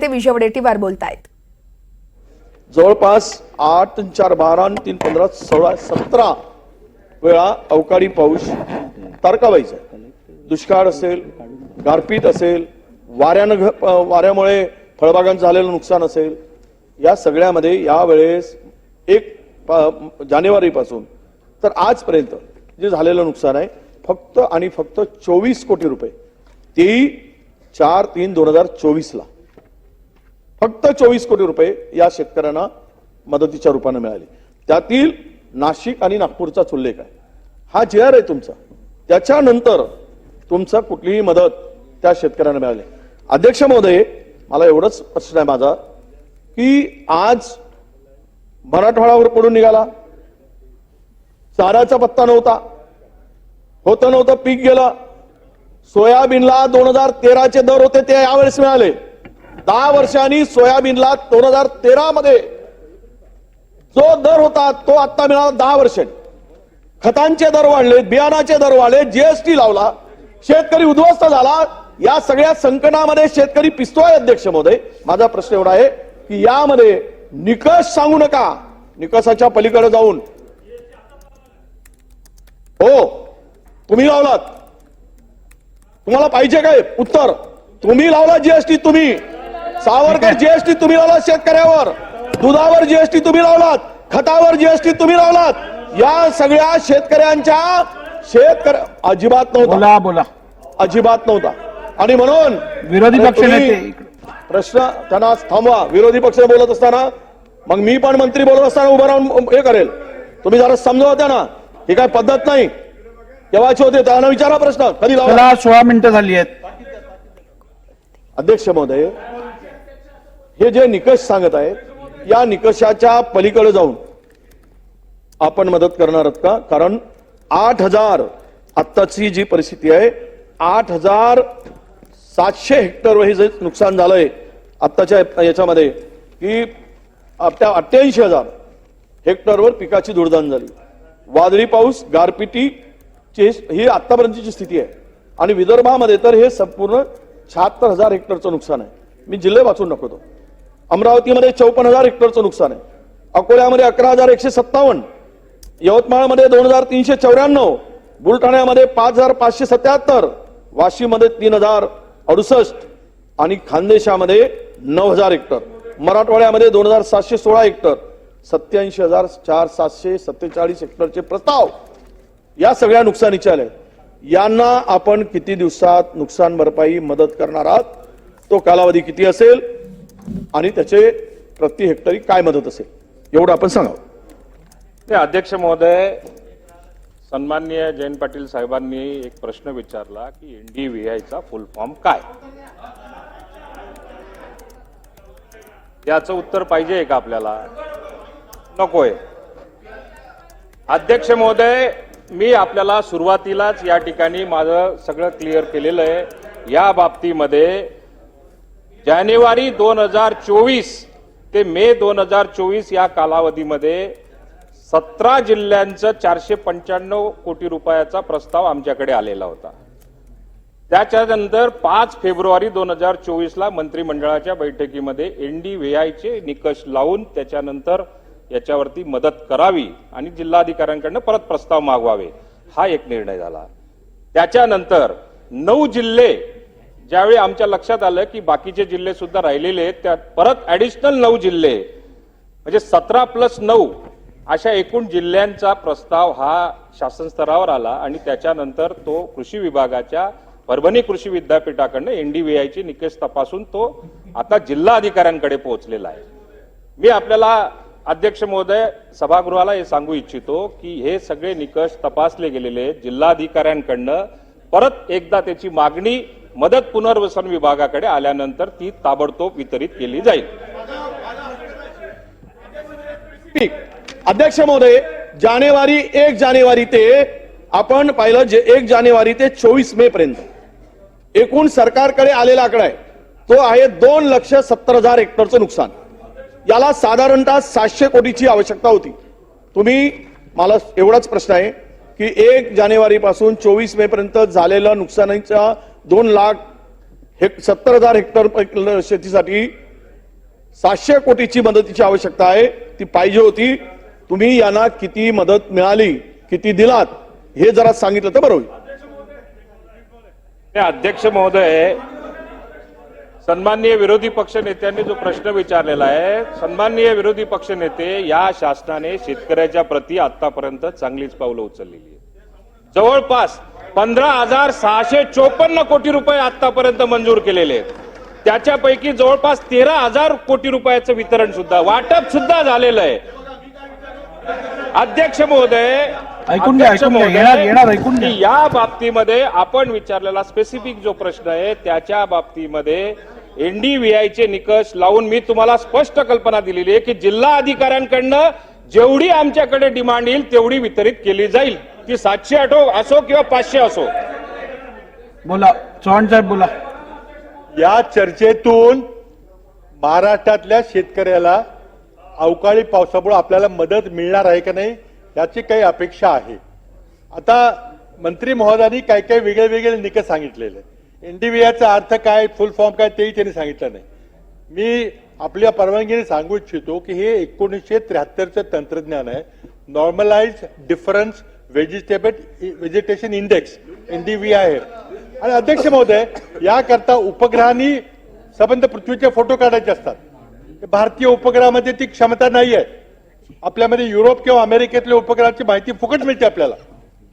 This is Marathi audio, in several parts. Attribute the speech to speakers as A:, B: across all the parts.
A: ते विजय वडेट्टीवार बोलतायत.
B: जवळपास आठ चार बारा तीन पंधरा सोळा सतरा वेळा अवकाळी पाऊस तारकाबाईचा दुष्काळ असेल गारपीट असेल वाऱ्यानं वाऱ्यामुळे फळबागांचं झालेलं नुकसान असेल या सगळ्यामध्ये यावेळेस एक जानेवारीपासून तर आजपर्यंत जे झालेलं नुकसान आहे फक्त आणि फक्त चोवीस कोटी रुपये. तेही चार तीन दोन हजार चोवीसला. फक्त चोवीस कोटी रुपये या शेतकऱ्यांना मदतीच्या रूपाने मिळाले. त्यातील नाशिक आणि नागपूरचा उल्लेख आहे. हा जे आर आहे तुमचा. त्याच्यानंतर तुमचा कुठलीही मदत त्या शेतकऱ्यांना मिळाली. अध्यक्ष महोदय मला एवढंच प्रश्न आहे माझा की आज मराठवाड्यावर पडून निघाला. चाराचा पत्ता नव्हता. होतं नव्हतं पीक गेलं. सोयाबीनला दोन हजार तेराचे दर होते ते यावेळेस मिळाले. दहा वर्षांनी सोयाबीनला दोन हजार तेरा मध्ये जो दर होता तो आता मिळाला दहा वर्षांनी खतांचे दर वाढले बियाणाचे दर वाढले जीएसटी लावला शेतकरी उद्ध्वस्त झाला. या सगळ्या संकटामध्ये शेतकरी पिसतोय अध्यक्ष महोदय. माझा प्रश्न एवढा आहे की यामध्ये निकष सांगू नका. निकषाच्या पलीकडे जाऊन. हो तुम्ही लावलात. तुम्हाला पाहिजे काय? उत्तर. तुम्ही लावला जीएसटी तुम्ही. सावरकर जीएसटी तुम्ही लावला शेतकऱ्यावर. दुधावर जीएसटी तुम्ही लावलात. खतावर जीएसटी तुम्ही लावलात. या सगळ्या शेतकऱ्यांच्या शेतकऱ्या अजिबात नव्हता.
C: बोला
B: अजिबात नव्हता. आणि म्हणून
C: विरोधी पक्ष.
B: प्रश्न त्यांना थांबवा. विरोधी पक्ष बोलत असताना मग मी पण मंत्री बोलत असताना उभं राहून हे करेल. तुम्ही जरा समजवत ना. ही काय पद्धत नाही. केव्हाचे होते? त्यांना विचारा प्रश्न. कधी लावला?
C: सोळा मिनिटं झाली आहेत.
B: अध्यक्ष महोदय हे जे निकष सांगत आहेत या निकषाच्या पलीकडे जाऊन आपण मदत करणार आहात का? कारण आठ हजार आत्ताची जी परिस्थिती आहे आठ हजार सातशे हेक्टर हे जे नुकसान झालंय आत्ताच्या याच्यामध्ये की अठ्ठ्याऐंशी हजार हेक्टरवर पिकाची दुर्दान झाली. वादळी पाऊस गारपिटी ही आत्तापर्यंतची स्थिती आहे. आणि विदर्भामध्ये तर हे संपूर्ण शहात्तर हजार हेक्टरचं नुकसान आहे. मी जिल्हे वाचून दाखवतो. अमरावतीमध्ये चौपन्न हजार हेक्टरचं नुकसान आहे. अकोल्यामध्ये अकरा हजार एकशे सत्तावन्न यवतमाळमध्ये दोन हजार तीनशे चौऱ्याण्णव बुलढाण्यामध्ये पाच हजार पाचशे सत्याहत्तर वाशीमध्ये तीन हजार अडुसष्ट आणि खानदेशामध्ये नऊ हजार हेक्टर. मराठवाड्यामध्ये दोन हजार सातशे सोळा हेक्टर सत्याऐंशी हजार चार सातशे सत्तेचाळीस हेक्टरचे प्रस्ताव या सगळ्या नुकसानीचे आले. यांना आपण किती दिवसात नुकसान भरपाई मदत करणार आहात? तो कालावधी किती असेल? आणि त्याचे प्रति हेक्टरी काय मदत असेल एवढं आपण सांगावं.
D: ते अध्यक्ष महोदय सन्मान्य जयंत पाटील साहेबांनी एक प्रश्न विचारला की एन डी व्ही आयचा फुल फॉर्म काय? याचं उत्तर पाहिजे का आपल्याला? नकोय. अध्यक्ष महोदय मी आपल्याला सुरुवातीलाच या ठिकाणी माझं सगळं क्लिअर केलेलं आहे. या बाबतीमध्ये जानेवारी दोन हजार चोवीस ते मे दोन हजार चोवीस या कालावधीमध्ये सतरा जिल्ह्यांचं चारशे पंच्याण्णव कोटी रुपयाचा प्रस्ताव आमच्याकडे आलेला होता. त्याच्यानंतर पाच फेब्रुवारी दोन हजार चोवीसला मंत्रिमंडळाच्या बैठकीमध्ये एनडीव्हीआयचे निकष लावून त्याच्यानंतर याच्यावरती मदत करावी आणि जिल्हाधिकाऱ्यांकडनं परत प्रस्ताव मागवावे हा एक निर्णय झाला. त्याच्यानंतर नऊ जिल्हे ज्यावेळी आमच्या लक्षात आलं की बाकीचे जिल्हे सुद्धा राहिलेले आहेत त्यात परत ऍडिशनल नऊ जिल्हे म्हणजे सतरा प्लस नऊ अशा एकूण जिल्ह्यांचा प्रस्ताव हा शासन स्तरावर आला आणि त्याच्यानंतर तो कृषी विभागाच्या परभणी कृषी विद्यापीठाकडनं एनडीव्हीआयचे निकष तपासून तो आता जिल्हा अधिकाऱ्यांकडे पोहोचलेला आहे. मी आपल्याला अध्यक्ष महोदय सभागृहाला हे सांगू इच्छितो की हे सगळे निकष तपासले गेलेले आहेत. जिल्हाधिकाऱ्यांकडनं परत एकदा त्याची मागणी मदत पुनर्वसन विभागाकडे आल्यानंतर ती ताबडतोब वितरित केली जाईल.
B: ठीक अध्यक्ष महोदय जानेवारी एक जानेवारी ते आपण पाहिलं जे एक जानेवारी ते चोवीस मे पर्यंत. एकूण सरकारकडे आलेला आकडा आहे तो आहे दोन लक्ष सत्तर हजार हेक्टरचं नुकसान. याला साधारणतः सातशे कोटीची आवश्यकता होती. तुम्ही मला एवढाच प्रश्न आहे की एक जानेवारी पासून चोवीस मे पर्यंत झालेलं नुकसानीचा दोन लाख हे सत्तर हजार हेक्टर शेतीसाठी सातशे कोटीची मदतीची आवश्यकता आहे. ती पाहिजे होती. तुम्ही यांना किती मदत मिळाली किती दिलात हे जरा सांगितलं तर बरं होईल.
D: अध्यक्ष महोदय सन्माननीय विरोधी पक्ष नेत्यांनी जो प्रश्न विचारलेला आहे सन्माननीय विरोधी पक्ष नेते या शासनाने शेतकऱ्याच्या प्रती आतापर्यंत चांगलीच पावलं उचललेली आहे जवळपास पंधरा हजार सहाशे चोपन्न कोटी रुपये आतापर्यंत मंजूर केलेले आहेत. त्याच्यापैकी जवळपास तेरा हजार कोटी रुपयाचं वितरण सुद्धा वाटप सुद्धा झालेलं आहे. अध्यक्ष महोदय या बाबतीमध्ये आपण विचारलेला स्पेसिफिक जो प्रश्न आहे त्याच्या बाबतीमध्ये एनडीव्हीआयचे निकष लावून मी तुम्हाला स्पष्ट कल्पना दिलेली आहे की जिल्हा अधिकाऱ्यांकडनं जेवढी आमच्याकडे डिमांड येईल तेवढी वितरित केली जाईल. ती सातशे आठो असो किंवा पाचशे असो.
C: बोला चव्हाण साहेब बोला.
A: या चर्चेतून महाराष्ट्रातल्या शेतकऱ्याला अवकाळी पावसामुळे आपल्याला मदत मिळणार आहे का नाही याची काही अपेक्षा आहे. आता मंत्री महोदयांनी काही काही वेगळे वेगळे निकष सांगितलेले. एनडीव्हीआयचा अर्थ काय फुल फॉर्म काय तेही त्यांनी सांगितलं नाही. मी आपल्या परवानगीने सांगू इच्छितो की हे एकोणीसशे त्र्याहत्तरचं तंत्रज्ञान आहे. Normalize difference vegetable vegetation index NDVI आहे आणि अध्यक्ष महोदय याकरता उपग्रहांनी संबंध पृथ्वीचे फोटो काढायचे असतात. भारतीय उपग्रहामध्ये ती क्षमता नाही आहे आपल्यामध्ये युरोप किंवा अमेरिकेतल्या उपग्रहाची माहिती फुकट मिळते आपल्याला.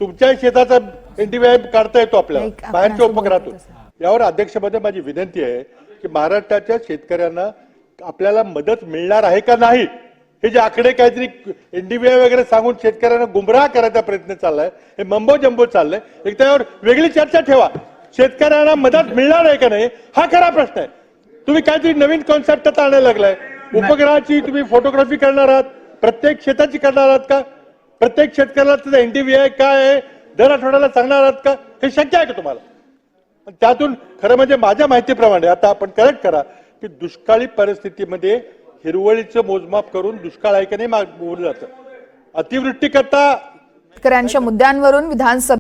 A: तुमच्या शेताचा एनडीव्हीआय काढता येतो आपल्याला बाहेरच्या उपग्रहातून. यावर अध्यक्षमध्ये माझी विनंती आहे की महाराष्ट्राच्या शेतकऱ्यांना आपल्याला मदत मिळणार आहे का नाही? हे जे आकडे काहीतरी एनडीबीआय वगैरे सांगून शेतकऱ्यांना गुमराह करायचा प्रयत्न चाललाय हे मंबो जंबो चाललंय एक त्यावर वेगळी चर्चा ठेवा. शेतकऱ्यांना मदत मिळणार आहे का नाही हा खरा प्रश्न आहे. तुम्ही काहीतरी नवीन कॉन्सेप्ट आता आणायला लागलाय. उपग्रहाची तुम्ही फोटोग्राफी करणार आहात प्रत्येक शेताची करणार आहात का? प्रत्येक शेतकऱ्याला त्याचा एनडीबीआय काय आहे दर आठवड्याला सांगणार आहात का? हे शक्य आहे का तुम्हाला? त्यातून खरं म्हणजे माझ्या माहितीप्रमाणे आता आपण करेक्ट करा की दुष्काळी परिस्थितीमध्ये हिरवळीचं मोजमाप करून दुष्काळ आहे का नाही माग- बोललं जातं. अतिवृष्टी करता
E: शेतकऱ्यांच्या मुद्द्यांवरून विधानसभा